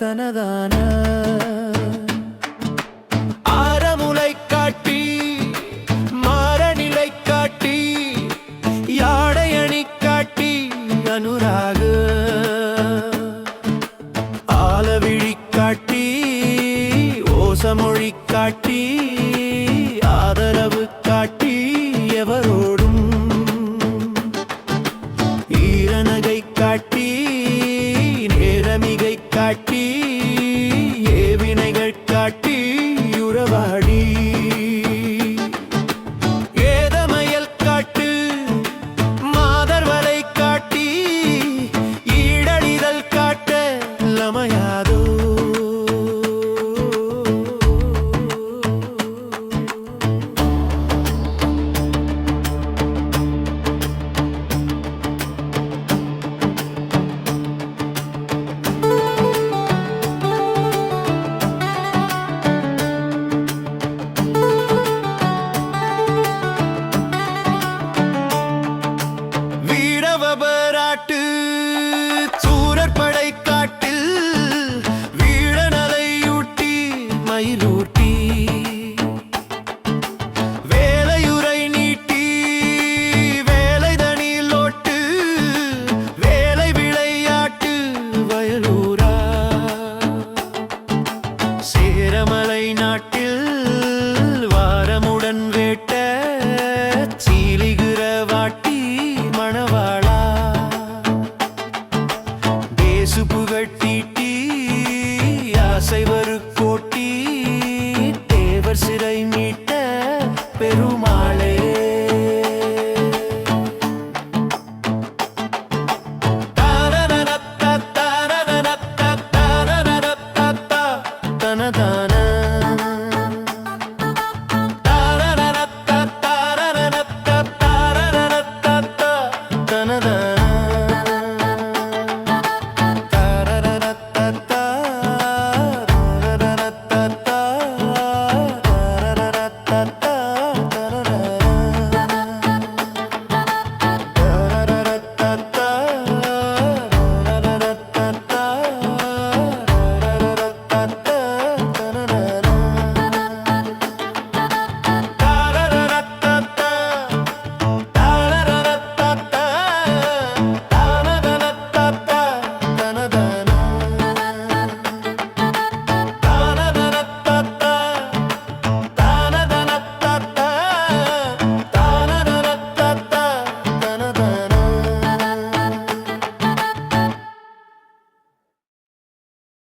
தனதான. ஆரமுலை காட்டி மாறநிலை காட்டி யாடை அணி காட்டி அனுராக. ஆலவிழி காட்டி ஓசமொழி காட்டி ஆதரவு காட்டி ஆயிரமலை நாட்டில் வாரமுடன் வேட்ட சீலிகிற வாட்டி மணவாளா. தேசு புகட்டீட்டி ஆசை வரு கோட்டி தேவர் சிறை மீட்ட பெருமா